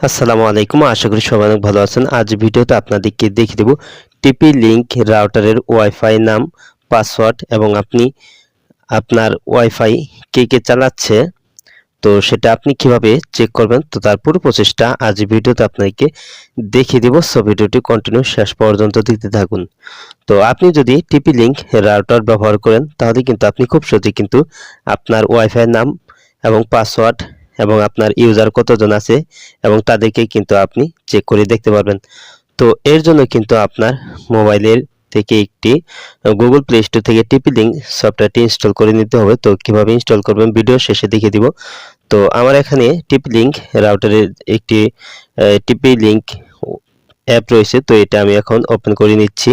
আসসালামু আলাইকুম, আশা করি সবাই অনেক ভালো আছেন। আজ ভিডিওতে আপনাদেরকে দেখিয়ে দেব টিপি লিংক রাউটারের ওয়াইফাই নাম, পাসওয়ার্ড এবং আপনি আপনার ওয়াইফাই কে কে চালাচ্ছে। তো সেটা আপনি কীভাবে চেক করবেন, তো তার পুরো প্রচেষ্টা আজ ভিডিওতে আপনাকে দেখিয়ে দিব। সো ভিডিওটি কন্টিনিউ শেষ পর্যন্ত দেখতে থাকুন। তো আপনি যদি টিপি লিংক রাউটার ব্যবহার করেন, তাহলে কিন্তু আপনি খুব সহজে কিন্তু আপনার ওয়াইফাই নাম এবং পাসওয়ার্ড এবং আপনার ইউজার কতজন আছে এবং তাদেরকে কিন্তু আপনি চেক করে দেখতে পারবেন। তো এর জন্য কিন্তু আপনার মোবাইলের থেকে একটি গুগল প্লে স্টোর থেকে টিপি লিঙ্ক সফটওয়্যারটি ইনস্টল করে নিতে হবে। তো কীভাবে ইনস্টল করবেন ভিডিও শেষে দেখিয়ে দিব। তো আমার এখানে টিপি লিঙ্ক রাউটারের একটি টিপি লিঙ্ক অ্যাপ রয়েছে। তো এটা আমি এখন ওপেন করে নিচ্ছি।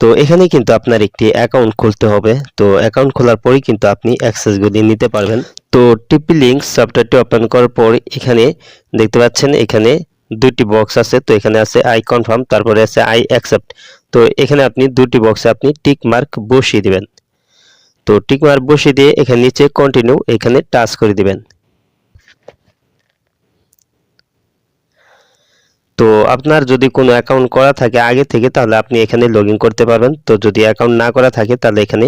তো এখানে কিন্তু আপনার একটি অ্যাকাউন্ট খুলতে হবে। তো অ্যাকাউন্ট খোলার পরেই কিন্তু আপনি অ্যাক্সেসগুলি নিতে পারবেন। তো টিপি লিঙ্ক সফটওয়্যারটি ওপেন করার পর এখানে দেখতে পাচ্ছেন এখানে দুটি বক্স আছে, তো এখানে আছে আই কনফার্ম তারপরে আছে আই অ্যাকসেপ্ট তো এখানে আপনি দুটি বক্সে আপনি টিক মার্ক বসিয়ে দিবেন। তো টিক মার্ক বসিয়ে দিয়ে এখানে নিচে কন্টিনিউ এখানে টাচ করে দিবেন। তো আপনার যদি কোনো অ্যাকাউন্ট করা থাকে আগে থেকে, তাহলে আপনি এখানে লগ করতে পারবেন। তো যদি অ্যাকাউন্ট না করা থাকে, তাহলে এখানে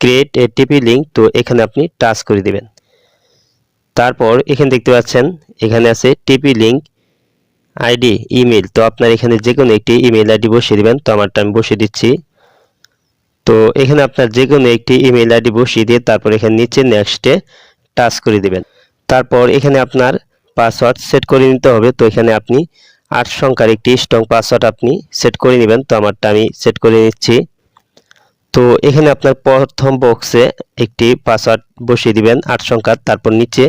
ক্রিয়েট এ টিপি লিঙ্ক তো এখানে আপনি টাচ করে দিবেন। তারপর এখানে দেখতে পাচ্ছেন, এখানে আছে টিপি লিঙ্ক আইডি ইমেল তো আপনার এখানে যে কোনো একটি ইমেল আইডি বসিয়ে দেবেন, তো আমারটা আমি বসিয়ে দিচ্ছি। তো এখানে আপনার যে কোনো একটি ইমেল আইডি বসিয়ে দিয়ে তারপর এখানে নিচে নেক্সটে টাচ করে দিবেন। তারপর এখানে আপনার পাসওয়ার্ড সেট করে নিতে হবে, তো এখানে আপনি আট সংখ্যার একটি স্ট্রং পাসওয়ার্ড আপনি সেট করে নেবেন, তো আমারটা আমি সেট করে নিচ্ছি। তো এখানে আপনার প্রথম বক্সে একটি পাসওয়ার্ড বসিয়ে দিবেন, আট সংখ্যার, তারপর নিচে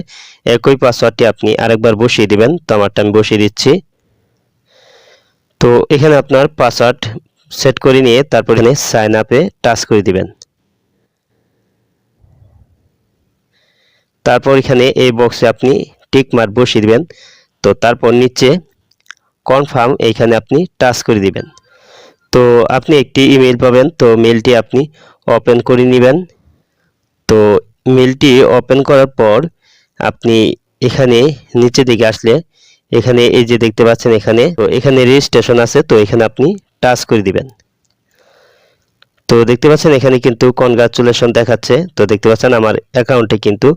একই পাসওয়ার্ডটি আপনি আরেকবার বসিয়ে দিবেন, তো আমারটা আমি বসিয়ে দিচ্ছি। তো এখানে আপনার পাসওয়ার্ড সেট করে নিয়ে তারপর এখানে সাইন আপে টাচ করে দিবেন। তারপর এখানে এই বক্সে আপনি টিক মার্ক বসিয়ে দিবেন, তো তারপর নিচে কনফার্ম এইখানে আপনি টাচ করে দিবেন। তো আপনি একটি ইমেল পাবেন। তো মেলটি আপনি ওপেন করে নেবেন। তো মেলটি ওপেন করার পর আপনি এখানে নিচে দিকে আসলে এখানে এই যে দেখতে পাচ্ছেন এখানে, তো এখানে রেজিস্ট্রেশন আছে, তো এখানে আপনি টাচ করে দিবেন। তো দেখতে পাচ্ছেন এখানে কিন্তু কনগ্রাচুলেশন দেখাচ্ছে। তো দেখতে পাচ্ছেন আমার অ্যাকাউন্টে কিন্তু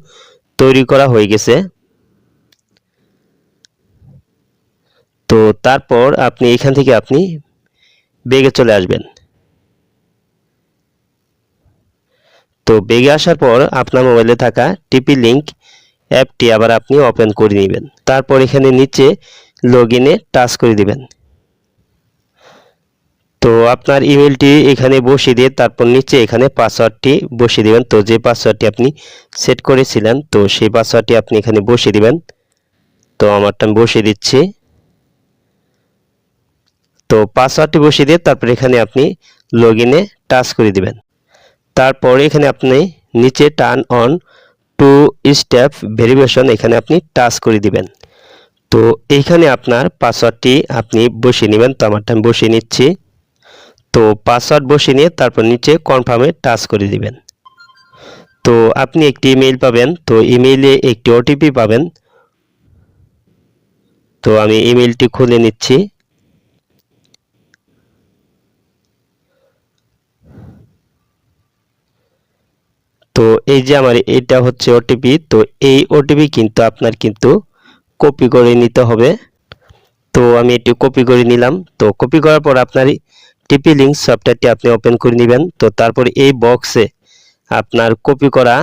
তৈরি করা হয়ে গেছে। তো তারপর আপনি এখান থেকে আপনি বেগে চলে আসবেন। তো বেগে আসার পর আপনার মোবাইলে থাকা টিপি লিঙ্ক অ্যাপটি আবার আপনি ওপেন করে নেবেন। তারপর এখানে নিচে লগ ইনে টাচ করে দিবেন। তো আপনার ইমেলটি এখানে বসিয়ে দিয়ে তারপর নিচে এখানে পাসওয়ার্ডটি বসিয়ে দেবেন। তো যে পাসওয়ার্ডটি আপনি সেট করেছিলেন, তো সেই পাসওয়ার্ডটি আপনি এখানে বসিয়ে দেবেন। তো আমারটা আমি বসিয়ে দিচ্ছি। তো পাসওয়ার্ডটি বসিয়ে দিয়ে তারপর এখানে আপনি লগ ইনে টাচ করে দিবেন। তারপর এখানে আপনি নিচে turn on two step verification এখানে আপনি টাচ করে দিবেন। তো এইখানে আপনার পাসওয়ার্ডটি আপনি বসিয়ে নেবেন। তো আমারটা আমি বসিয়ে নিচ্ছি। তো পাসওয়ার্ড বসিয়ে নিয়ে তারপর নিচে কনফার্মে টাচ করে দিবেন। তো আপনি একটি ইমেল পাবেন। তো ইমেইলে একটি ওটিপি পাবেন। তো আমি ইমেলটি খুলে নিচ্ছি। তো এই যে আমার এটা হচ্ছে ওটিপি তো এই ওটিপি কিন্তু আপনার কিন্তু কপি করে নিতে হবে। তো আমি এটি কপি করে নিলাম। তো কপি করার পর আপনার টিপি লিঙ্ক সফটওয়্যারটি আপনি ওপেন করে নেবেন। তো তারপর এই বক্সে আপনার কপি করা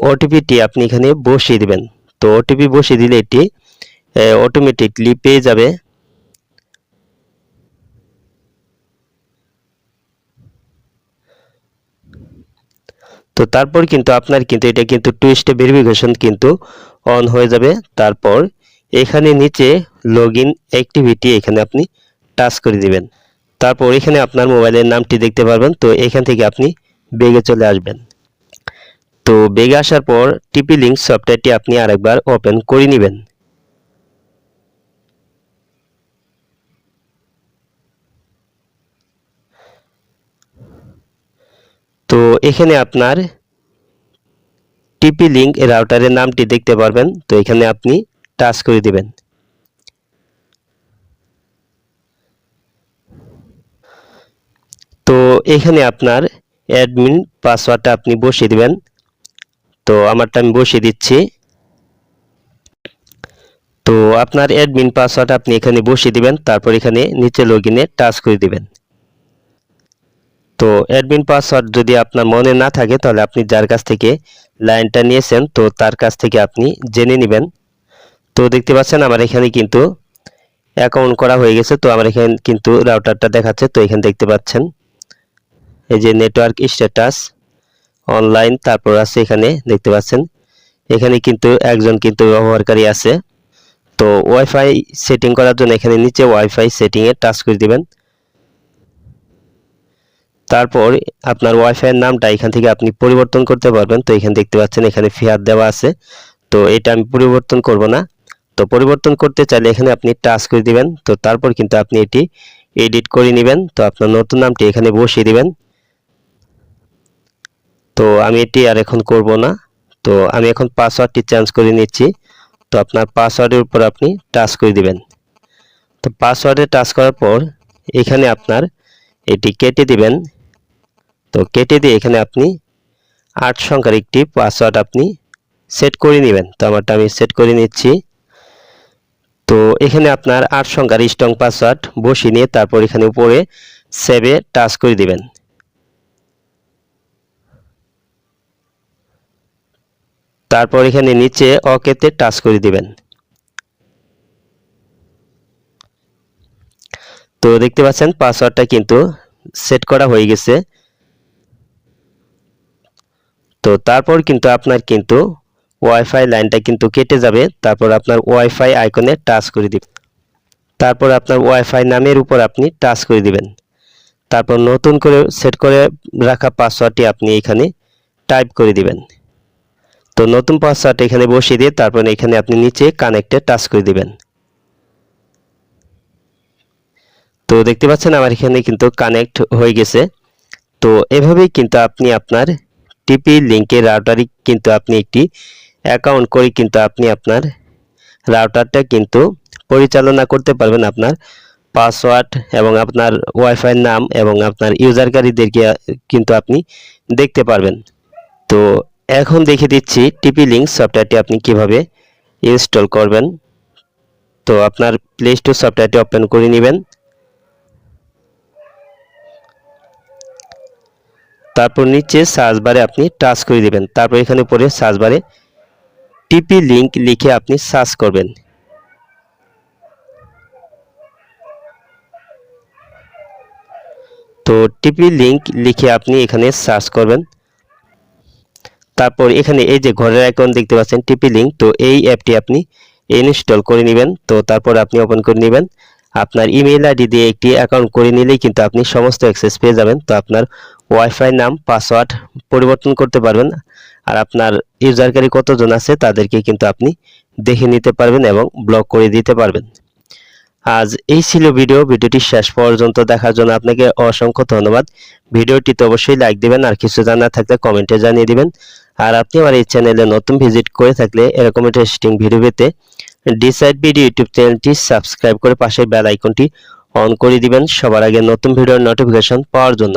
ওটিপিটি আপনি এখানে বসিয়ে দিবেন। তো ওটিপি বসিয়ে দিলে এটি অটোমেটিকলি পেয়ে যাবে। তো তারপর কিন্তু আপনার কিন্তু এটা কিন্তু টু স্টেপ ভেরিফিকেশন কিন্তু অন হয়ে যাবে। তারপর এখানে নিচে লগ ইন অ্যাক্টিভিটি এখানে আপনি টাচ করে দিবেন। তারপর এখানে আপনার মোবাইলের নামটি দেখতে পারবেন। তো এখান থেকে আপনি বেগে চলে আসবেন। তো বেগে আসার পর টিপি লিঙ্ক সফটওয়্যারটি আপনি আরেকবার ওপেন করে নেবেন। তো এখানে আপনার টিপি লিঙ্ক রাউটারের নামটি দেখতে পারবেন। তো এখানে আপনি টাচ করে দিবেন। তো এখানে আপনার অ্যাডমিন পাসওয়ার্ডটা আপনি বসিয়ে দিবেন। তো আমারটা আমি বসিয়ে দিচ্ছি। তো আপনার অ্যাডমিন পাসওয়ার্ড আপনি এখানে বসিয়ে দিবেন। তারপর এখানে নিচে লগ ইনে টাচ করে দিবেন। তো অ্যাডমিন পাসওয়ার্ড যদি আপনার মনে না থাকে, তাহলে আপনি যার কাছ থেকে লাইনটা নিয়েছেন, তো তার কাছ থেকে আপনি জেনে নেবেন। তো দেখতে পাচ্ছেন আমার এখানে কিন্তু অ্যাকাউন্ট করা হয়ে গেছে, তো আমার এখানে কিন্তু রাউটারটা দেখাচ্ছে, তো এখানে দেখতে পাচ্ছেন। এই যে নেটওয়ার্ক স্ট্যাটাস অনলাইন তারপর আছে এখানে, দেখতে পাচ্ছেন। এখানে কিন্তু একজন কিন্তু ব্যবহারকারী আছে। তো ওয়াইফাই সেটিং করার জন্য এখানে নিচে ওয়াইফাই সেটিংয়ে টাচ করে দিবেন। তারপর আপনার ওয়াইফাইয়ের নামটা এখান থেকে আপনি পরিবর্তন করতে পারবেন। তো এখানে দেখতে পাচ্ছেন এখানে ফিয়ার দেওয়া আছে। তো এটা আমি পরিবর্তন করব না। তো পরিবর্তন করতে চাইলে এখানে আপনি টাচ করে দিবেন। তো তারপর কিন্তু আপনি এটি এডিট করে নেবেন। তো আপনার নতুন নামটি এখানে বসিয়ে দিবেন। তো আমি এটি আর এখন করব না। তো আমি এখন পাসওয়ার্ডটি চেঞ্জ করে নিচ্ছি। তো আপনার পাসওয়ার্ডের উপর আপনি টাচ করে দিবেন। তো পাসওয়ার্ডে টাচ করার পর এখানে আপনার এটি কেটে দিবেন। তো কেটে দিয়ে এখানে আপনি আট সংখ্যার একটি পাসওয়ার্ড আপনি সেট করে নেবেন। তো আমারটা আমি সেট করে নিচ্ছি। তো এখানে আপনার আট সংখ্যার স্ট্রং পাসওয়ার্ড বসিয়ে নিয়ে তারপর এখানে উপরে সেভে টাচ করে দিবেন। তারপর এখানে নিচে অকেতে টাচ করে দিবেন। তো দেখতে পাচ্ছেন পাসওয়ার্ডটা কিন্তু সেট করা হয়ে গেছে। তো তারপর কিন্তু আপনার কিন্তু ওয়াইফাই লাইনটা কিন্তু কেটে যাবে। তারপর আপনার ওয়াইফাই আইকনে টাচ করে দিবেন। তারপর আপনার ওয়াইফাই নামের উপর আপনি টাচ করে দিবেন। তারপর নতুন করে সেট করে রাখা পাসওয়ার্ডটি আপনি এখানে টাইপ করে দিবেন। তো নতুন পাসওয়ার্ড এখানে বসিয়ে দিয়ে তারপর এখানে আপনি নিচে কানেক্টে টাচ করে দিবেন। তো দেখতে পাচ্ছেন আমার এখানে কিন্তু কানেক্ট হয়ে গেছে। তো এভাবেই কিন্তু আপনি আপনার টিপি লিঙ্কের রাউটারই কিন্তু আপনি একটি অ্যাকাউন্ট করে কিন্তু আপনি আপনার রাউটারটা কিন্তু পরিচালনা করতে পারবেন আপনার পাসওয়ার্ড এবং আপনার ওয়াইফাই নাম এবং আপনার ইউজারকারীদেরকে কিন্তু আপনি দেখতে পারবেন। তো এখন দেখে দিচ্ছি টিপি লিঙ্ক সফটওয়্যারটি আপনি কীভাবে ইনস্টল করবেন। তো আপনার প্লে স্টোর সফটওয়্যারটি ওপেন করে নেবেন। তারপর নিচে সার্চ বারে আপনি টাচ করে দিবেন। তারপর এখানে পরে সার্চ বারে টিপি লিঙ্ক লিখে আপনি সার্চ করবেন। তো টিপি লিঙ্ক লিখে আপনি এখানে সার্চ করবেন। তারপর এখানে এই যে ঘরের আইকন দেখতে পাচ্ছেন টিপি লিঙ্ক তো এই অ্যাপটি আপনি ইনস্টল করে নেবেন। তো তারপর আপনি ওপেন করে নেবেন। আপনার ইমেল আইডি দিয়ে একটি অ্যাকাউন্ট করে নিলেই কিন্তু আপনি সমস্ত অ্যাক্সেস পেয়ে যাবেন। তো আপনার ওয়াইফাই নাম পাসওয়ার্ড পরিবর্তন করতে পারবেন। আর আপনার ইউজারকারী কতজন আছে তাদেরকে কিন্তু আপনি দেখে নিতে পারবেন এবং ব্লক করে দিতে পারবেন। আজ এই ছিল ভিডিও। ভিডিওটি শেষ পর্যন্ত দেখার জন্য আপনাকে অসংখ্য ধন্যবাদ। ভিডিওটিতে অবশ্যই লাইক দিবেন, আর কিছু জানার থাকলে কমেন্টে জানিয়ে দিবেন। আর আপনি আমার এই চ্যানেলে নতুন ভিজিট করে থাকলে এরকম ইন্টারেস্টিং ভিডিও পেতে ডিসাইড ভিডিও ইউটিউব চ্যানেলটি সাবস্ক্রাইব করে পাশের বেল আইকনটি অন করে দিবেন। সবার আগে নতুন ভিডিওর নোটিফিকেশন পাওয়ার জন্য।